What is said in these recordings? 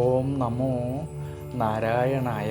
ഓം നമോ നാരായണായ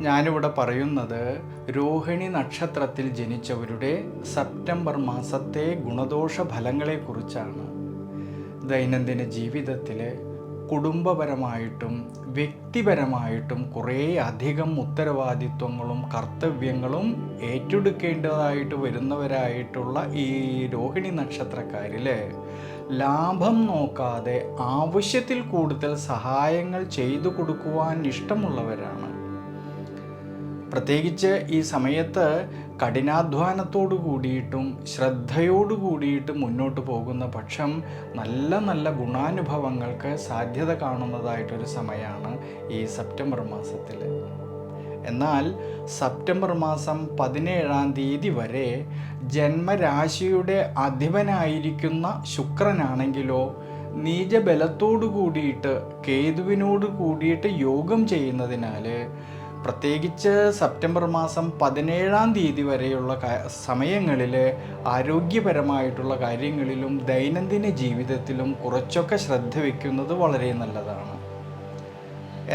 ഞാനിവിടെ പറയുന്നത് രോഹിണി നക്ഷത്രത്തിൽ ജനിച്ചവരുടെ സെപ്റ്റംബർ മാസത്തെ ഗുണദോഷ ഫലങ്ങളെക്കുറിച്ചാണ്. ദൈനംദിന ജീവിതത്തിൽ കുടുംബപരമായിട്ടും വ്യക്തിപരമായിട്ടും കുറേ അധികം ഉത്തരവാദിത്വങ്ങളും കർത്തവ്യങ്ങളും ഏറ്റെടുക്കേണ്ടതായിട്ട് വരുന്നവരായിട്ടുള്ള ഈ രോഹിണി നക്ഷത്രക്കാരിൽ ലാഭം നോക്കാതെ ആവശ്യത്തിൽ കൂടുതൽ സഹായങ്ങൾ ചെയ്തു കൊടുക്കുവാൻ ഇഷ്ടമുള്ളവരാണ്. പ്രത്യേകിച്ച് ഈ സമയത്ത് കഠിനാധ്വാനത്തോടു കൂടിയിട്ടും ശ്രദ്ധയോടു കൂടിയിട്ടും മുന്നോട്ട് പോകുന്ന പക്ഷം നല്ല നല്ല ഗുണാനുഭവങ്ങൾക്ക് സാധ്യത കാണുന്നതായിട്ടൊരു സമയമാണ് ഈ സെപ്റ്റംബർ മാസത്തിൽ. എന്നാൽ സെപ്റ്റംബർ മാസം പതിനേഴാം തീയതി വരെ ജന്മരാശിയുടെ അധിപനായിരിക്കുന്ന ശുക്രനാണെങ്കിലോ നീചബലത്തോടു കൂടിയിട്ട് കേതുവിനോട് കൂടിയിട്ട് യോഗം ചെയ്യുന്നതിനാൽ പ്രത്യേകിച്ച് സെപ്റ്റംബർ മാസം പതിനേഴാം തീയതി വരെയുള്ള സമയങ്ങളിൽ ആരോഗ്യപരമായിട്ടുള്ള കാര്യങ്ങളിലും ദൈനംദിന ജീവിതത്തിലും കുറച്ചൊക്കെ ശ്രദ്ധ വയ്ക്കുന്നത് വളരെ നല്ലതാണ്.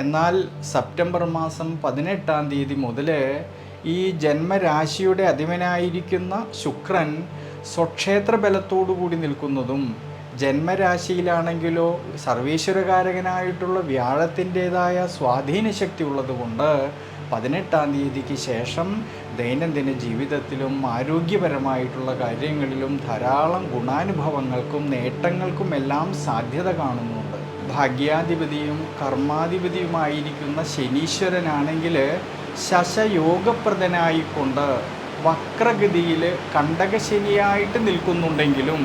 എന്നാൽ സെപ്റ്റംബർ മാസം പതിനെട്ടാം തീയതി മുതൽ ഈ ജന്മരാശിയുടെ അധിപനായിരിക്കുന്ന ശുക്രൻ സ്വക്ഷേത്ര ബലത്തോടു കൂടി നിൽക്കുന്നതും ജന്മരാശിയിലാണെങ്കിലോ സർവീശ്വരകാരകനായിട്ടുള്ള വ്യാഴത്തിന്റെതായ സ്വാധീന ശക്തി ഉള്ളതുകൊണ്ട് പതിനെട്ടാം തീയതിക്ക് ശേഷം ദൈനംദിന ജീവിതത്തിലും ആരോഗ്യപരമായിട്ടുള്ള കാര്യങ്ങളിലും ധാരാളം ഗുണാനുഭവങ്ങൾക്കും നേട്ടങ്ങൾക്കും എല്ലാം സാധ്യത കാണുന്നുണ്ട്. ഭാഗ്യാധിപതിയും കർമാധിപതിയുമായിരിക്കുന്ന ശനീശ്വരനാണെങ്കിൽ ശശയോഗപ്രദനായിക്കൊണ്ട് വക്രഗതിയിൽ കണ്ടകശനിയായിട്ട് നിൽക്കുന്നുണ്ടെങ്കിലും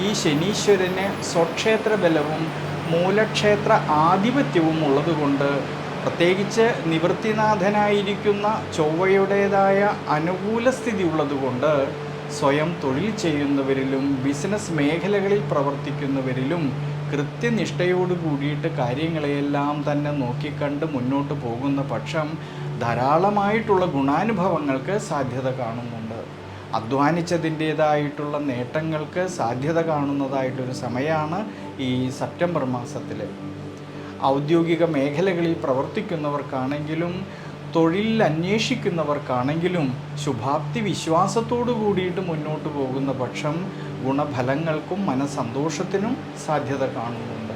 ഈ ശനീശ്വരന് സ്വക്ഷേത്ര ബലവും മൂലക്ഷേത്ര ആധിപത്യവും ഉള്ളതുകൊണ്ട് പ്രത്യേകിച്ച് നിവൃത്തിനാഥനായിരിക്കുന്ന ചൊവ്വയുടേതായ അനുകൂല സ്ഥിതി ഉള്ളതുകൊണ്ട് സ്വയം തൊഴിൽ ചെയ്യുന്നവരിലും ബിസിനസ് മേഖലകളിൽ പ്രവർത്തിക്കുന്നവരിലും കൃത്യനിഷ്ഠയോട് കൂടിയിട്ട് കാര്യങ്ങളെയെല്ലാം തന്നെ നോക്കിക്കണ്ട് മുന്നോട്ട് പോകുന്ന പക്ഷം ധാരാളമായിട്ടുള്ള ഗുണാനുഭവങ്ങൾക്ക് സാധ്യത കാണുന്നുണ്ട്. അധ്വാനിച്ചതിന്റേതായിട്ടുള്ള നേട്ടങ്ങൾക്ക് സാധ്യത കാണുന്നതായിട്ടൊരു സമയമാണ് ഈ സെപ്റ്റംബർ മാസത്തിൽ ഔദ്യോഗിക മേഖലകളിൽ പ്രവർത്തിക്കുന്നവർക്കാണെങ്കിലും തൊഴിൽ അന്വേഷിക്കുന്നവർക്കാണെങ്കിലും ശുഭാപ്തി വിശ്വാസത്തോടു കൂടിയിട്ട് മുന്നോട്ട് പോകുന്ന പക്ഷം ഗുണഫലങ്ങൾക്കും മനസന്തോഷത്തിനും സാധ്യത കാണുന്നുണ്ട്.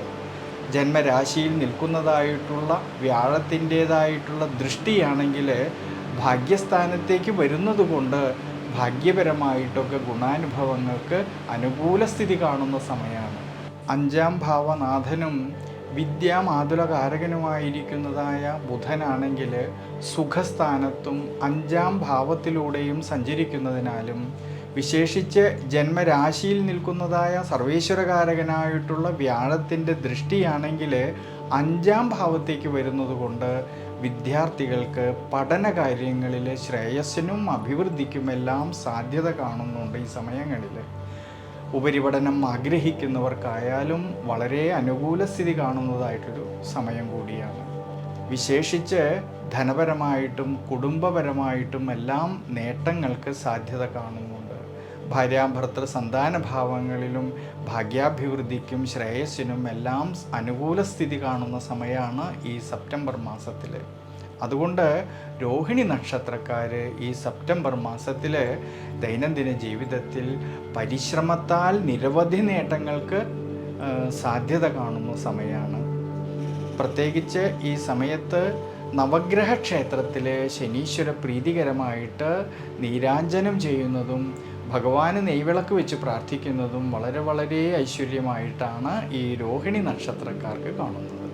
ജന്മരാശിയിൽ നിൽക്കുന്നതായിട്ടുള്ള വ്യാഴത്തിന്റേതായിട്ടുള്ള ദൃഷ്ടിയാണെങ്കിൽ ഭാഗ്യസ്ഥാനത്തേക്ക് വരുന്നത് കൊണ്ട് ഭാഗ്യപരമായിട്ടൊക്കെ ഗുണാനുഭവങ്ങൾക്ക് അനുകൂല സ്ഥിതി കാണുന്ന സമയമാണ്. അഞ്ചാം ഭാവനാഥനും വിദ്യാമാതുലകാരകനുമായിരിക്കുന്നതായ ബുധനാണെങ്കിൽ സുഖസ്ഥാനത്തും അഞ്ചാം ഭാവത്തിലൂടെയും സഞ്ചരിക്കുന്നതിനാലും വിശേഷിച്ച് ജന്മരാശിയിൽ നിൽക്കുന്നതായ സർവേശ്വരകാരകനായിട്ടുള്ള വ്യാഴത്തിന്റെ ദൃഷ്ടിയാണെങ്കിൽ അഞ്ചാം ഭാവത്തേക്ക് വരുന്നത് കൊണ്ട് വിദ്യാർത്ഥികൾക്ക് പഠന കാര്യങ്ങളിൽ ശ്രേയസ്സിനും അഭിവൃദ്ധിക്കുമെല്ലാം സാധ്യത കാണുന്നുണ്ട് ഈ സമയങ്ങളിൽ ഉപരിപഠനം ആഗ്രഹിക്കുന്നവർക്കായാലും വളരെ അനുകൂല സ്ഥിതി കാണുന്നതായിട്ടൊരു സമയം കൂടിയാണ്. വിശേഷിച്ച് ധനപരമായിട്ടും കുടുംബപരമായിട്ടും എല്ലാം നേട്ടങ്ങൾക്ക് സാധ്യത കാണുന്നുണ്ട് ഭാര്യാഭർത്തൃ സന്താന ഭാവങ്ങളിലും ഭാഗ്യാഭിവൃദ്ധിക്കും ശ്രേയസ്സിനും എല്ലാം അനുകൂല സ്ഥിതി കാണുന്ന സമയമാണ് ഈ സെപ്റ്റംബർ മാസത്തിൽ അതുകൊണ്ട് രോഹിണി നക്ഷത്രക്കാർ ഈ സെപ്റ്റംബർ മാസത്തിൽ ദൈനംദിന ജീവിതത്തിൽ പരിശ്രമത്താൽ നിരവധി നേട്ടങ്ങൾക്ക് സാധ്യത കാണുന്ന സമയമാണ് പ്രത്യേകിച്ച് ഈ സമയത്ത് നവഗ്രഹ ക്ഷേത്രത്തിലെ ശനീശ്വര പ്രീതികരമായിട്ട് നീരാഞ്ജനം ചെയ്യുന്നതും ഭഗവാന് നെയ്വിളക്ക് വെച്ച് പ്രാർത്ഥിക്കുന്നതും വളരെ വളരെ ഐശ്വര്യമായിട്ടാണ് ഈ രോഹിണി നക്ഷത്രക്കാർക്ക് കാണുന്നത്.